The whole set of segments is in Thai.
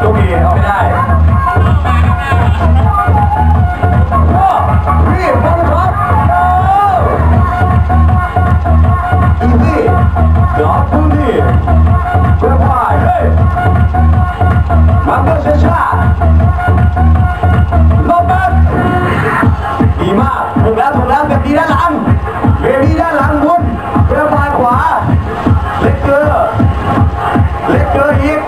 ลูกอีเอาไม่ได้รีบมาเลยครับอีซี่ดอกพื้นที่เพื่อพายเฮ้ยมันก็ช้าช้าลบันดีมากถูแลดูแล้วแบดีด้านหลังเบบี้ด้านหลังบุญเพื่อพายขวาเล็กเกอร์ Cứ yên!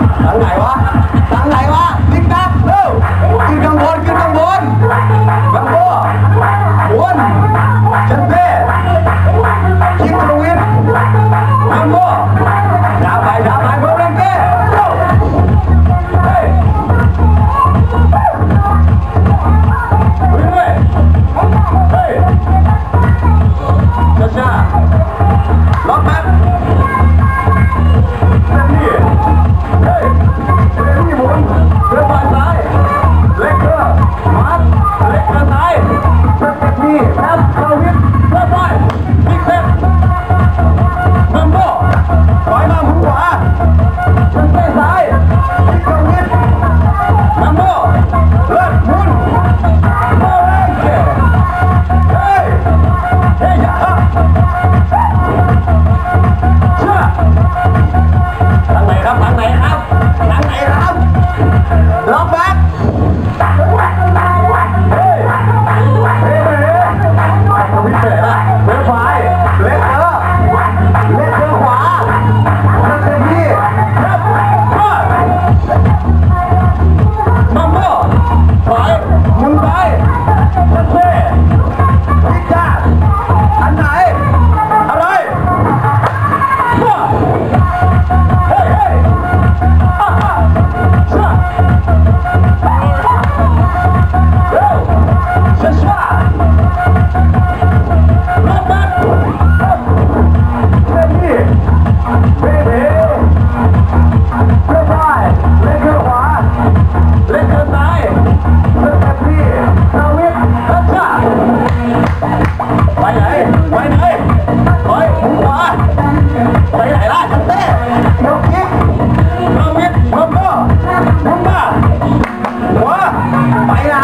Hey!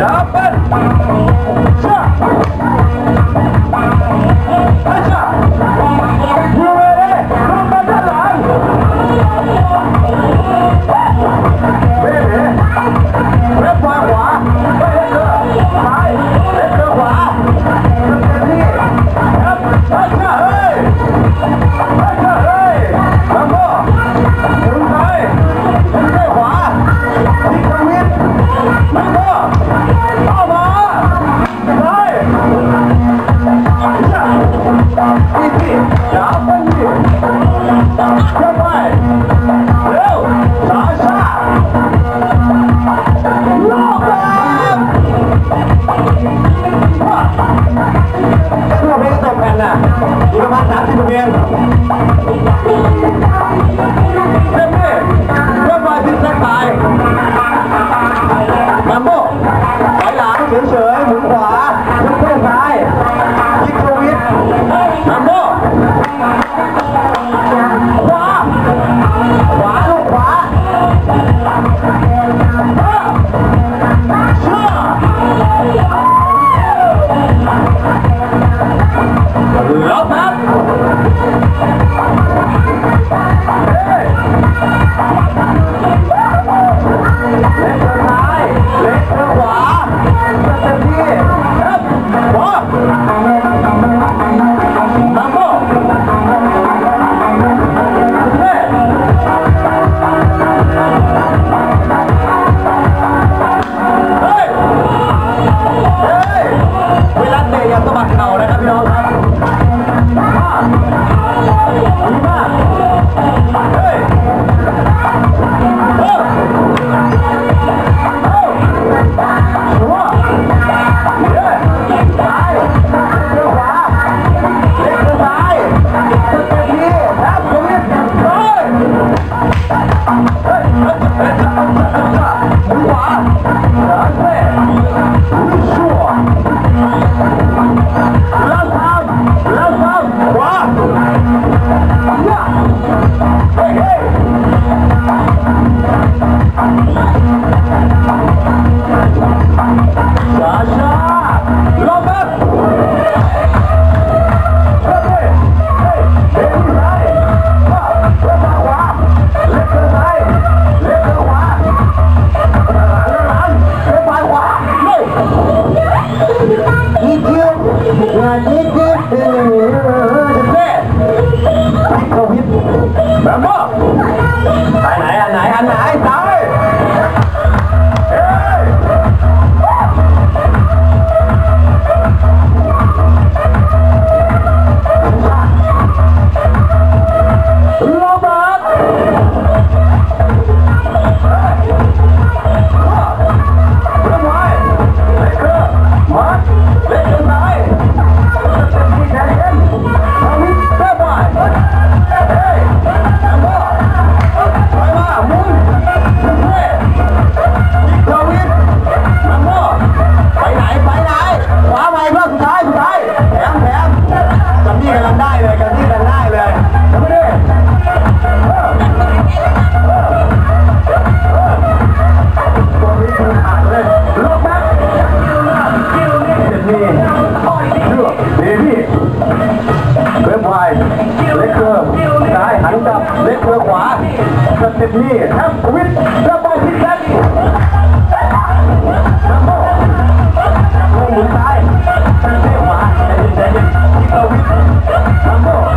Dapat! Shoot! I'm gonna hold on. Hallelujah. Admir, tranquilo, capacidade. Amor, não sai, não tem mais, ele deve ficar ouvindo. Amor.